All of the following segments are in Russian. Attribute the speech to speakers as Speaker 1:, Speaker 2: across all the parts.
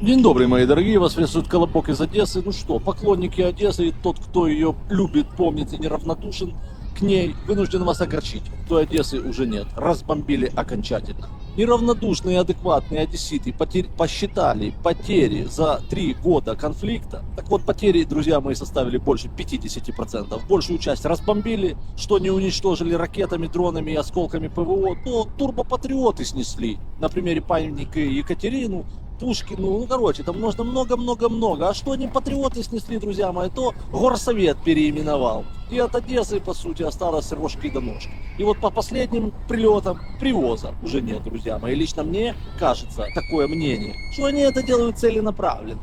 Speaker 1: День добрый, мои дорогие, вас приветствует Колобок из Одессы. Ну что, поклонники Одессы и тот, кто ее любит, помнит и неравнодушен к ней, вынужден вас огорчить. Той Одессы уже нет, разбомбили окончательно. Неравнодушные адекватные одесситы потер- посчитали потери за три года конфликта. Так вот, потери, друзья мои, составили больше 50%. Большую часть разбомбили, что не уничтожили ракетами, дронами и осколками ПВО, то турбопатриоты снесли. На примере памятника Екатерину, Пушкину, ну короче, там можно много-много-много. А что они патриоты снесли, друзья мои, то горсовет переименовал. И от Одессы, по сути, осталось рожки до ножки. И вот по последним прилетам привоза уже нет, друзья мои. Лично мне кажется, такое мнение, что они это делают целенаправленно.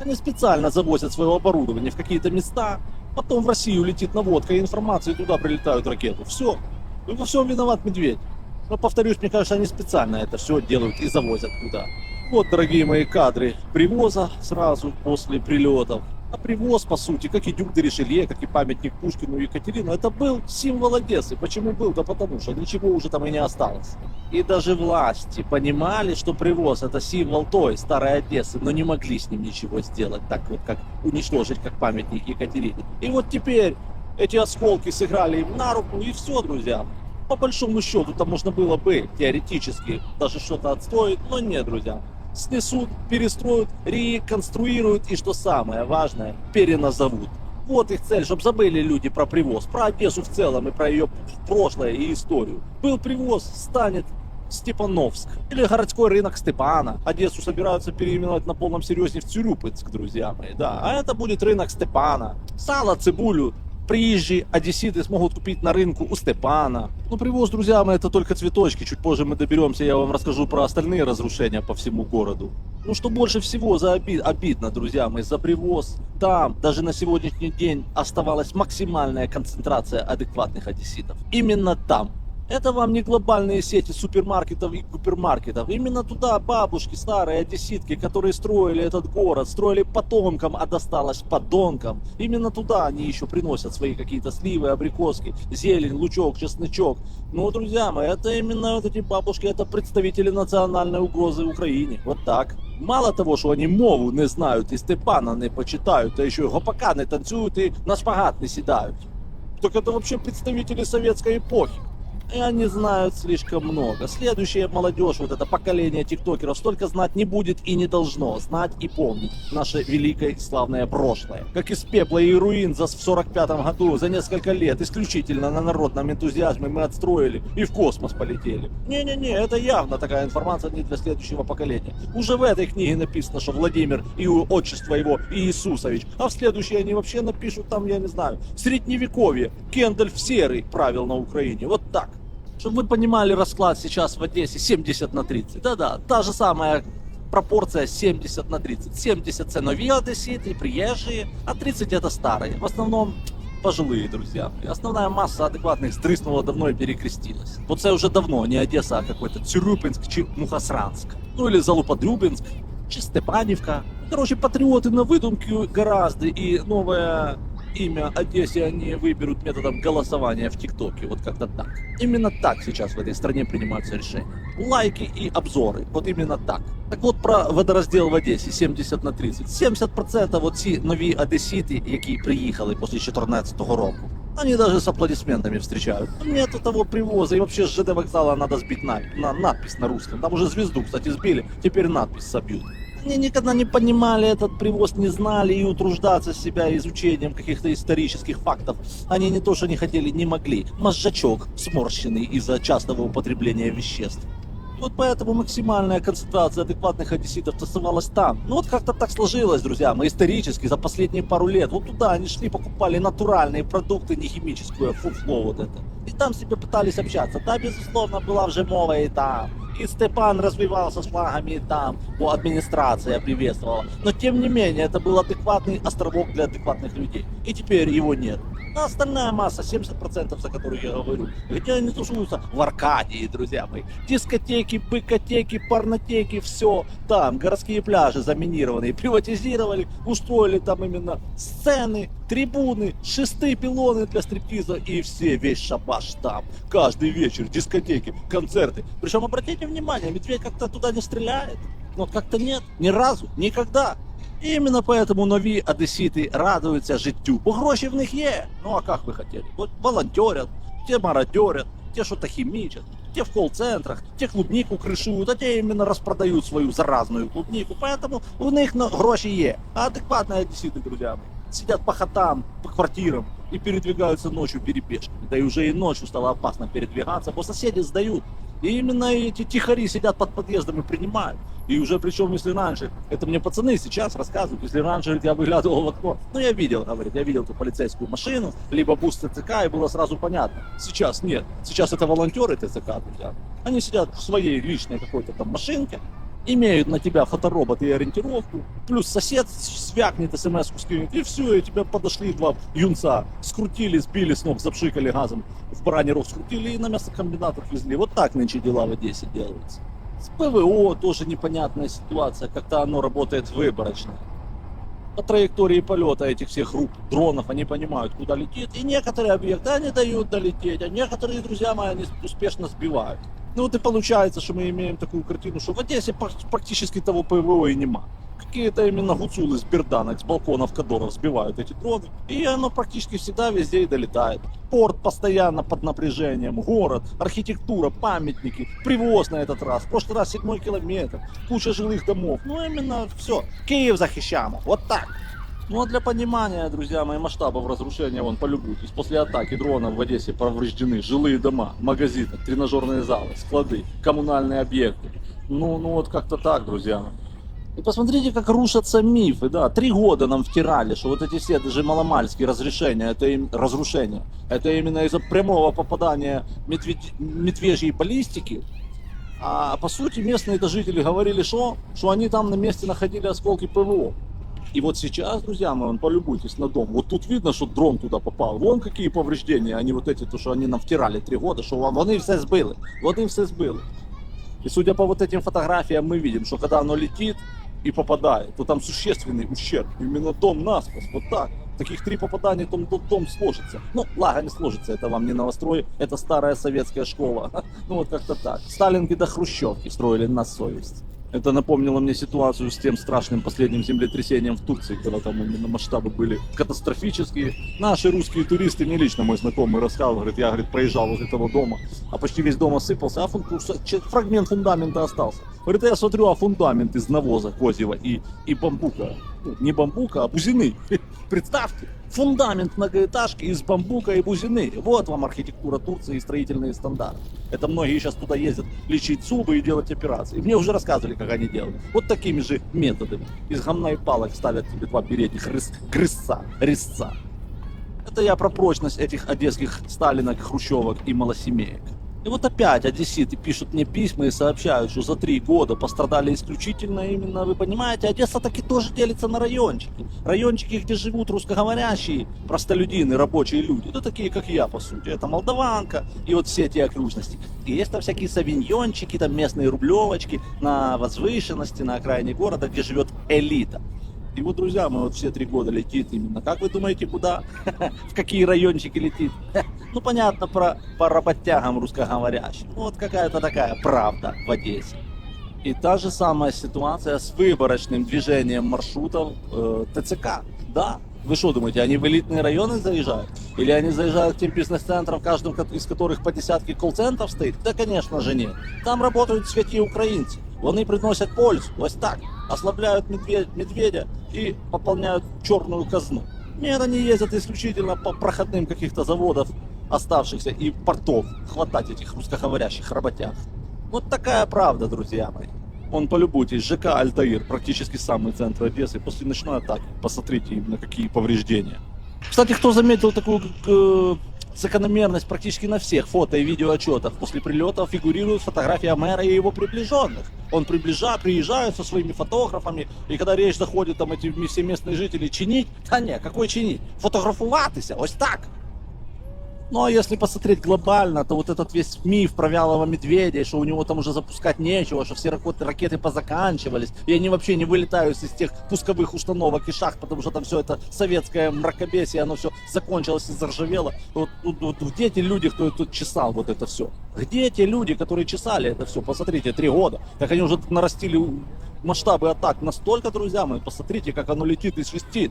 Speaker 1: Они специально завозят свое оборудование в какие-то места, потом в Россию летит наводка и информация, и туда прилетают ракеты. Все. И во всем виноват медведь. Но повторюсь, мне кажется, они специально это все делают и завозят туда. Вот, дорогие мои кадры привоза сразу после прилетов. А привоз, по сути, как и Дюк де Ришелье, как и памятник Пушкину и Екатерину, это был символ Одессы. Почему был? Да потому что ничего уже там и не осталось. И даже власти понимали, что привоз это символ той старой Одессы, но не могли с ним ничего сделать, так вот как уничтожить как памятник Екатерине. И вот теперь эти осколки сыграли им на руку, и все, друзья. По большому счету, там можно было бы теоретически даже что-то отстроить, но нет, друзья. Снесут, перестроят, реконструируют и, что самое важное, переназовут. Вот их цель, чтобы забыли люди про привоз, про Одессу в целом и про ее прошлое и историю. Был привоз, станет Степановск. Или городской рынок Степана. Одессу собираются переименовать на полном серьезе в Цюрюпинск, друзья мои. Да, а это будет рынок Степана. Сало, цибулю, приезжие одесситы смогут купить на рынку у Степана. Ну, привоз, друзья мои, это только цветочки. Чуть позже мы доберемся, я вам расскажу про остальные разрушения по всему городу. Ну, что больше всего за оби- обидно, друзья мои, за привоз. Там даже на сегодняшний день оставалась максимальная концентрация адекватных одесситов. Именно там. Это вам не глобальные сети супермаркетов и гипермаркетов. Именно туда бабушки, старые одесситки, которые строили этот город, строили потомкам, а досталось подонкам. Именно туда они еще приносят свои какие-то сливы, абрикоски, зелень, лучок, чесночок. Ну, друзья мои, это именно вот эти бабушки, это представители национальной угрозы в Украине. Вот так. Мало того, що вони мову не знають і Степана не почитають, та ще й гопака не танцюють і на шпагат не сідають. Так это вообще представители советской эпохи. И они знают слишком много. Следующая молодежь, вот это поколение тиктокеров, столько знать не будет и не должно знать и помнить наше великое и славное прошлое. Как из пепла и руин за в 45 году, за несколько лет, исключительно на народном энтузиазме мы отстроили и в космос полетели. Не-не-не, это явно такая информация не для следующего поколения. Уже в этой книге написано, что Владимир и отчество его Иисусович, а в следующей они вообще напишут там, я не знаю, средневековье, Кендальф Серый правил на Украине. Вот так. Чтобы вы понимали расклад сейчас в Одессе 70 на 30. Да-да, та же самая пропорция 70 на 30. 70 це нові одесіти, приезжие, а 30 это старые. В основном пожилые друзья. И основная масса адекватных сдрыснула давно и перекрестилась. Вот это уже давно не Одесса, а какой-то Цюрюпинск чи Мухосранск. Ну или Залуподрюбинск, чи Степанівка. Короче, патриоты на выдумки гораздо и новое имя Одессе они выберут методом голосования в ТикТоке. Вот как-то так. Именно так сейчас в этой стране принимаются решения. Лайки и обзоры. Вот именно так. Так от про водоразділ в Одесі 70 на 30. 70% от ці нові одесіти, які приїхали після 2014 року. Они даже с аплодисментами встречают. Нету того привоза, и вообще с ЖД вокзала надо сбить на, на надпись на русском. Там уже звезду, кстати, сбили, теперь надпись собьют. Они никогда не понимали этот привоз, не знали и утруждаться себя изучением каких-то исторических фактов. Они не то, что не хотели, не могли. Мозжачок сморщенный из-за частого употребления веществ. Вот поэтому максимальная концентрация адекватных одесситов тусовалась там. Ну вот как-то так сложилось, друзья, мы исторически за последние пару лет. Вот туда они шли, покупали натуральные продукты, не химическое фуфло вот это. И там себе пытались общаться. Да, безусловно, была уже мова и там. И Степан развивался с флагами там, о, администрация приветствовала. Но тем не менее, это был адекватный островок для адекватных людей. И теперь его нет. А остальная масса, 70%, за которых я говорю, где они тусуются? В Аркадии, друзья мои. Дискотеки, быкотеки, порнотеки, все там. Городские пляжи заминированные, приватизировали, устроили там именно сцены, трибуны, шесты, пилоны для стриптиза и все, весь шабаш там. Каждый вечер дискотеки, концерты. Причем, обратите внимание, медведь как-то туда не стреляет. Ну, вот как-то нет, ни разу, никогда. І іменно поэтому нові одесіти радуються життю, бо гроші в них є. Ну а як ви хотіли? От волонтерять, ті мародерять, ті що-то хімічать, те в колл-центрах, те клубнику крышуют, а те именно распродают свою заразную клубнику. Поэтому у них на гроши є. А адекватные одесситы, друзья мои, сидят по хатам, по квартирам и передвигаются ночью перебежками. Да и уже и ночью стало опасно передвигаться, бо соседи сдают. И именно эти тихари сидят под подъездом и принимают. И уже причем, если раньше, это мне пацаны сейчас рассказывают, если раньше говорит, я выглядывал в окно, ну я видел, говорит, я видел эту полицейскую машину, либо бус ТЦК, и было сразу понятно. Сейчас нет. Сейчас это волонтеры ТЦК, друзья. Они сидят в своей личной какой-то там машинке, имеют на тебя фоторобот и ориентировку, плюс сосед свякнет, смс скинет, и все, и тебя подошли два юнца, скрутили, сбили с ног, запшикали газом, в бараний рог скрутили и на мясокомбинат отвезли. Вот так нынче дела в Одессе делаются. С ПВО тоже непонятная ситуация, как-то оно работает выборочно. По траектории полета этих всех рук дронов они понимают, куда летит. И некоторые объекты они дают долететь, а некоторые, друзья мои, они успешно сбивают. Ну вот и получается, что мы имеем такую картину, что в Одессе прак- практически того ПВО и нема. Какие-то именно гуцулы с берданок, с балконов кадоров сбивают эти дроны. И оно практически всегда везде и долетает. Порт постоянно под напряжением, город, архитектура, памятники, привоз на этот раз. В прошлый раз седьмой километр, куча жилых домов. Ну именно все. Киев захищаем. Вот так. Ну а для понимания, друзья мои, масштабов разрушения, вон, полюбуйтесь. После атаки дронов в Одессе повреждены жилые дома, магазины, тренажерные залы, склады, коммунальные объекты. Ну, ну вот как-то так, друзья мои. И посмотрите, как рушатся мифы, да. Три года нам втирали, что вот эти все даже маломальские разрешения, это им, разрушения, это именно из-за прямого попадания медведь- медвежьей баллистики. А по сути местные жители говорили, что, что они там на месте находили осколки ПВО. И вот сейчас, друзья мои, полюбуйтесь на дом. Вот тут видно, что дрон туда попал. Вон какие повреждения, они вот эти, то, что они нам втирали три года, что вон- вони все збили. Вони все збили. И судя по вот этим фотографиям, мы видим, что когда оно летит и попадает, то там существенный ущерб. Именно дом насквозь, вот так. Таких три попадания, то дом, дом сложится. Ну, ладно, не сложится, это вам не новострой, это старая советская школа. Ну вот как-то так. Сталинки до Хрущевки строили на совесть. Это напомнило мне ситуацию с тем страшным последним землетрясением в Турции, когда там именно масштабы были катастрофические. Наши русские туристы, мне лично мой знакомый рассказывал, говорит, я говорит, проезжал возле этого дома, а почти весь дом осыпался, а фун- ч- фрагмент фундамента остался. Говорит, я смотрю, а фундамент из навоза козьего и, и бамбука. Ну, не бамбука, а бузины. Представьте, фундамент многоэтажки из бамбука и бузины. Вот вам архитектура Турции и строительные стандарты. Это многие сейчас туда ездят лечить зубы и делать операции. Мне уже рассказывали, как они делают. Вот такими же методами. Из гамна и палок ставят тебе два передних рыс, крысца, резца. Это я про прочность этих одесских сталинок, хрущевок и малосемеек. И вот опять одесситы пишут мне письма и сообщают, что за три года пострадали исключительно именно, вы понимаете, Одесса таки тоже делится на райончики. Райончики, где живут русскоговорящие простолюдины, рабочие люди. Ну, такие, как я, по сути. Это Молдаванка и вот все эти окружности. И есть там всякие савиньончики, там местные рублевочки на возвышенности, на окраине города, где живет элита. И вот, друзья, мы вот все три года летит именно. Как вы думаете, куда? В какие райончики летит? Ну, понятно, про, по работягам русскоговорящим. Ну, вот какая-то такая правда в Одессе. И та же самая ситуация с выборочным движением маршрутов э, ТЦК. Да, вы что думаете, они в элитные районы заезжают? Или они заезжают к тем бизнес-центрам, в каждом ко- из которых по десятке колл-центров стоит? Да, конечно же, нет. Там работают святі українці. Вони приносять пользу, ось так. Ослабляют медведя, медведя и пополняют черную казну. Нет, они ездят исключительно по проходным каких-то заводов оставшихся и портов хватать этих русскоговорящих работяг. Вот такая правда, друзья мои. Он полюбуйтесь, ЖК Альтаир, практически самый центр Одессы. После ночной атаки посмотрите именно какие повреждения. Кстати, кто заметил такую э, закономерность практически на всех фото и видеоотчетах, после прилета фигурирует фотография мэра и его приближенных. Он приближает, приезжает со своими фотографами, и когда речь заходит там эти все местные жители чинить, да не, какой чинить? Фотографуватися, ось так. А если посмотреть глобально, то вот этот весь миф про вялого медведя, что у него там уже запускать нечего, что все ракеты, ракеты позаканчивались, и они вообще не вылетают из тех пусковых установок и шахт, потому что там все это советское мракобесие, оно все закончилось и заржавело. Вот, вот- вот где те люди, кто тут чесал вот это все? Где те люди, которые чесали это все? Посмотрите, три года. Так они уже нарастили масштабы атак настолько, друзья мои, посмотрите, как оно летит и свистит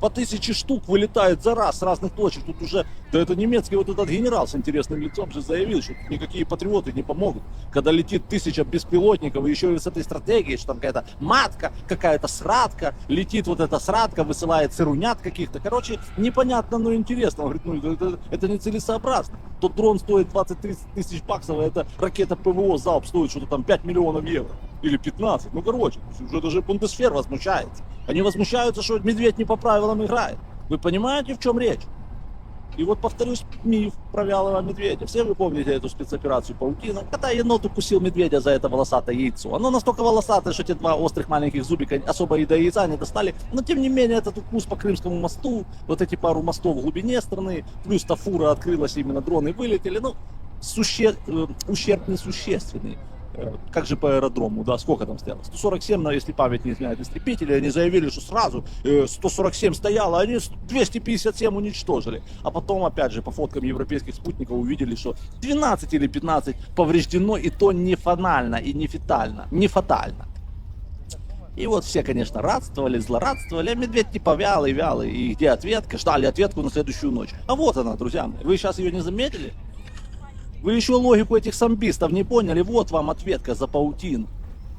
Speaker 1: по тысяче штук вылетает за раз с разных точек. Тут уже, да это немецкий вот этот генерал с интересным лицом же заявил, что никакие патриоты не помогут. Когда летит тысяча беспилотников, и еще и с этой стратегией, что там какая-то матка, какая-то сратка, летит вот эта сратка, высылает сырунят каких-то. Короче, непонятно, но интересно. Он говорит, ну это, это нецелесообразно. Тот дрон стоит 20-30 тысяч баксов, а эта ракета ПВО залп стоит что-то там 5 миллионов евро. Или 15. Ну, короче, уже даже Бундесфер возмущается. Они возмущаются, что медведь не по правилам играет. Вы понимаете, в чем речь? И вот повторюсь миф про вялого медведя. Все вы помните эту спецоперацию Паутина, когда енот укусил медведя за это волосатое яйцо. Оно настолько волосатое, что те два острых маленьких зубика особо и до яйца не достали. Но тем не менее этот укус по Крымскому мосту, вот эти пару мостов в глубине страны, плюс та фура открылась, именно дроны вылетели. Ну, суще... э, ущерб несущественный. Э, Как же по аэродрому, да, сколько там стояло? 147, но если память не изменяет истребители, они заявили, что сразу э, 147 стояло, а они с- 257 уничтожили. А потом, опять же, по фоткам европейских спутников увидели, что 12 или 15 повреждено, и то не фанально и не фатально. Не фатально. И вот все, конечно, радствовали, злорадствовали, а медведь типа вялый, вялый. И где ответка? Ждали ответку на следующую ночь. А вот она, друзья мои. Вы сейчас ее не заметили? Вы еще логику этих самбистов не поняли? Вот вам ответка за паутину.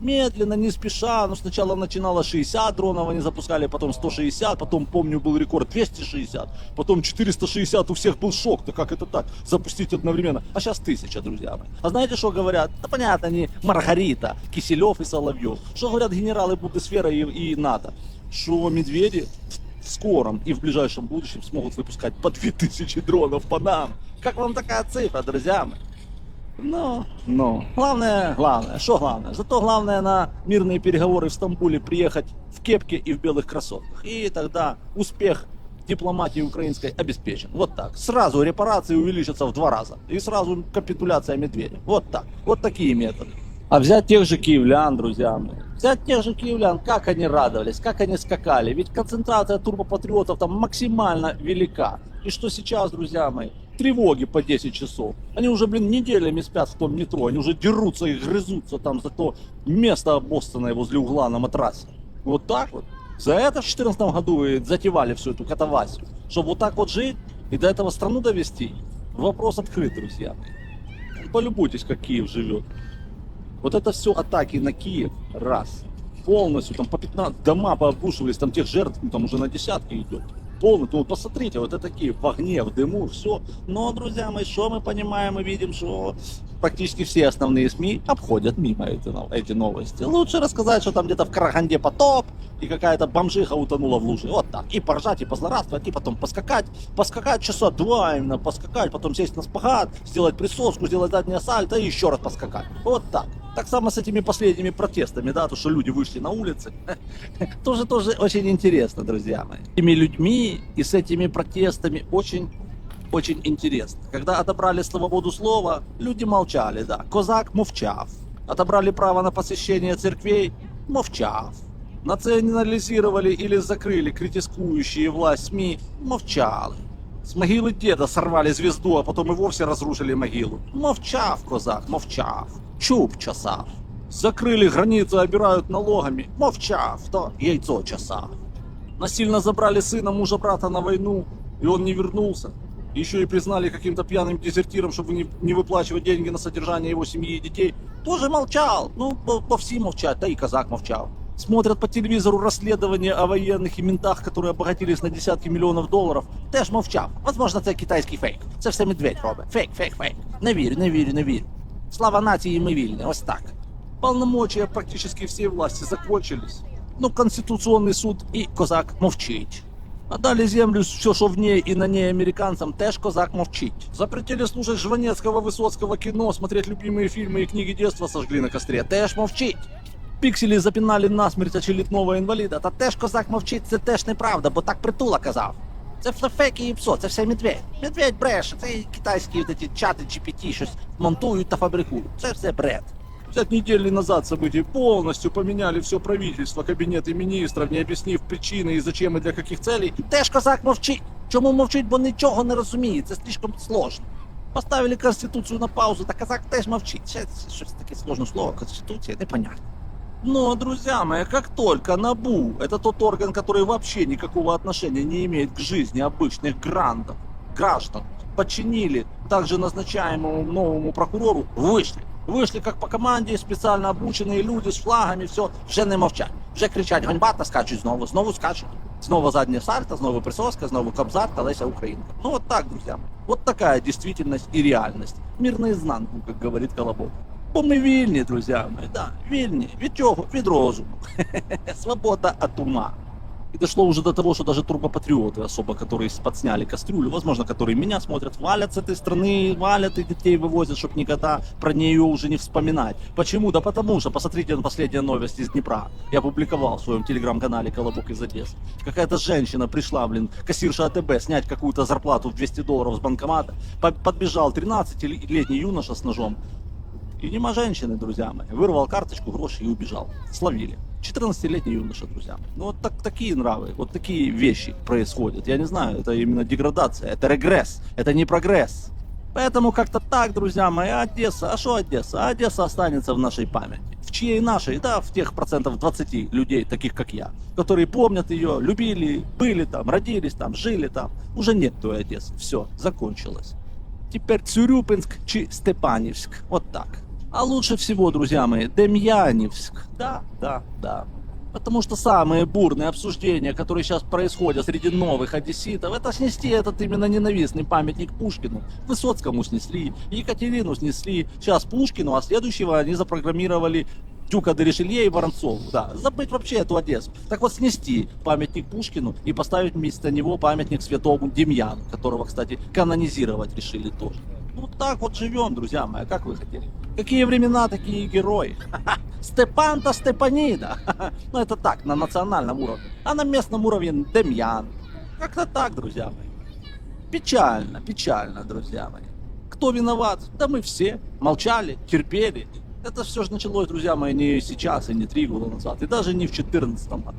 Speaker 1: Медленно, не спеша, ну сначала начинало 60 дронов они запускали, потом 160, потом, помню, был рекорд 260, потом 460, у всех был шок, да как это так, запустить одновременно, а сейчас 1000, друзья мои. А знаете, что говорят? Да понятно, они Маргарита, Киселев и Соловьев. Что говорят генералы Бундесфера и, и НАТО? Что медведи в скором и в ближайшем будущем смогут выпускать по 2000 дронов по нам. Как вам такая цифра, друзья мои? Ну, ну, главное, главное, что главное? Зато главное на мирные переговоры в Стамбуле приехать в кепке и в белых кроссовках. И тогда успех дипломатии украинской обеспечен. Вот так. Сразу репарации увеличатся в два раза. И сразу капитуляция медведя. Вот так. Вот такие методы. А взять тех же киевлян, друзья мои. Взять тех же киевлян, как они радовались, как они скакали. Ведь концентрация турбопатриотов там максимально велика. И что сейчас, друзья мои? Тревоги по 10 часов. Они уже, блин, неделями спят в том метро. Они уже дерутся и грызутся там за то место обоссанное возле угла на матрасе. Вот так вот. За это в 2014 году вы затевали всю эту катавасию. Чтобы вот так вот жить и до этого страну довести. Вопрос открыт, друзья. Полюбуйтесь, как Киев живет. Вот это все атаки на Киев, раз. Полностью, там по 15 дома пообрушивались, там тех жертв, ну, там уже на десятки идет. Полностью, ну, посмотрите, вот это Киев в огне, в дыму, все. Но, друзья мои, что мы понимаем и видим, что практически все основные СМИ обходят мимо эти, эти новости. Лучше рассказать, что там где-то в Караганде потоп, и какая-то бомжиха утонула в луже. Вот так. И поржать, и позлорадствовать, и потом поскакать. Поскакать часа два именно, поскакать, потом сесть на спагат, сделать присоску, сделать заднее сальто и еще раз поскакать. Вот так. Так само с этими последними протестами, да, то, что люди вышли на улицы. Тоже, тоже очень интересно, друзья мои. С этими людьми и с этими протестами очень очень интересно. Когда отобрали свободу слова, люди молчали, да. Козак мовчав. Отобрали право на посещение церквей, мовчав. Национализировали или закрыли критикующие власть СМИ, мовчали. С могилы деда сорвали звезду, а потом и вовсе разрушили могилу. Мовчав, козак, мовчав Чуб часав. Закрыли границу, обирают налогами. Мовчав, то яйцо часав. Насильно забрали сына мужа брата на войну, и он не вернулся. Еще и признали каким-то пьяным дезертиром, чтобы не, не выплачивать деньги на содержание его семьи и детей. Тоже молчал. Ну, по, по всем молчать, да и казак молчал. Смотрят по телевизору расследования о военных и ментах, которые обогатились на десятки миллионов доларів. Теж мовчав. Возможно, це китайський фейк. Це все медведь робить. Фейк, фейк, фейк. Не вірю, не вірю, не вірю. Слава нації, ми вільні. Ось так. Полномочия практически всей власти закончились. Ну, Конституционный суд и Козак мовчить. Отдали землю, все, что в ней и на ней американцам, теж Козак мовчить. Запретили слушать Жванецкого, Высоцкого кино, смотреть любимые фильмы и книги детства сожгли на костре, теж мовчить. Пікселі запінали насмерть очелітного інваліда, та теж козак мовчить, це теж неправда, бо так притула казав. Це все фейки і псо, це все медведь. Медведь бреше, це і китайські от ці чати GPT щось монтують та фабрикують. Це все бред. Пять недель назад события полностью поменяли все правительство, кабинеты министров, не объяснив причины и зачем и для каких целей. Теж козак мовчить. Чому мовчить, бо нічого не розуміє, це слишком сложно. Поставили Конституцію на паузу, та казак теж мовчить. Ще щось таке сложне слово, Конституція, непонятно. Но, друзья мои, как только НАБУ, это тот орган, который вообще никакого отношения не имеет к жизни обычных грантов, граждан, подчинили также назначаемому новому прокурору, вышли. Вышли как по команді, спеціально обучені люди з флагами, все, вже не мовчать. Вже кричать ганьба та скачуть знову, знову скачуть. Знову задня сальта, знову присоска, знову Кобзар та Леся Українка. Ну вот так, друзья. мои. Вот такая действительность и реальность. Мир наизнанку, как говорит Колобок. Бо ми вільні, друзі мої, да, вільні. Від чого? Від розуму. Свобода от ума. И дошло уже до того, что даже турбопатриоты особо, которые подсняли кастрюлю, возможно, которые меня смотрят, валят с этой страны, валят и детей вывозят, чтобы никогда про нее уже не вспоминать. Почему? Да потому что, посмотрите на последние новости из Днепра. Я публиковал в своем телеграм-канале «Колобок из Одессы». Какая-то женщина пришла, блин, кассирша АТБ, снять какую-то зарплату в 200 долларов с банкомата. По- Подбежал 13-летний юноша с ножом. и нема женщины, друзья мои. Вырвал карточку, гроши и убежал. Словили. 14-летний юноша, друзья. Ну вот так, такие нравы, вот такие вещи происходят. Я не знаю, это именно деградация, это регресс, это не прогресс. Поэтому как-то так, друзья мои, Одесса, а что Одесса? Одесса останется в нашей памяти. В чьей нашей? Да, в тех процентов 20 людей, таких как я, которые помнят ее, любили, были там, родились там, жили там. Уже нет той Одессы, все, закончилось. Теперь Цюрюпинск чи Степаневск. Вот так. А лучше всего, друзья мои, Демьяневск. Да, да, да. Потому что самые бурные обсуждения, которые сейчас происходят среди новых одесситов, это снести этот именно ненавистный памятник Пушкину. Высоцкому снесли, Екатерину снесли, сейчас Пушкину, а следующего они запрограммировали Дюка де Ришелье и Воронцову. Да, забыть вообще эту Одессу. Так вот снести памятник Пушкину и поставить вместо него памятник святому Демьяну, которого, кстати, канонизировать решили тоже. Ну так вот живем, друзья мои, как вы хотели. Какие времена, такие герои. Степан-то Степанида. Ну это так, на национальном уровне. А на местном уровне Демьян. Как-то так, друзья мои. Печально, печально, друзья мои. Кто виноват? Да мы все. Молчали, терпели. Это все же началось, друзья мои, не сейчас и не три года назад, и даже не в 14 году.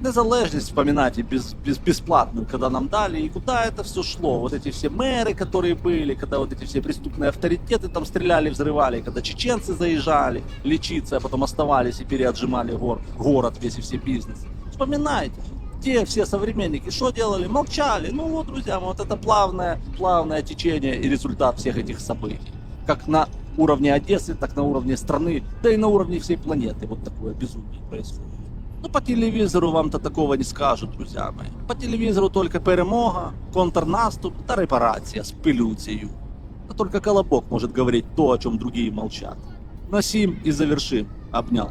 Speaker 1: Незалежність вспоминайте без, без, бесплатную, когда нам дали, и куда это все шло. Вот эти все мэры, которые были, когда вот эти все преступные авторитеты там стреляли, взрывали, когда чеченцы заезжали лечиться, а потом оставались и переотжимали гор, город, весь и все бизнес. Вспоминайте, те все современники что делали? Молчали. Ну вот, друзья, вот это плавное, плавное течение и результат всех этих событий. Как на уровне Одессы, так на уровне страны, да и на уровне всей планеты. Вот такое безумие происходит. Ну, по телевізору вам-то такого не скажуть, друзі мої. По телевізору тільки перемога, контрнаступ та репарація з пилюцією. А только Колобок может говорить то, о чем другие молчат. На сим и завершим. Обнял.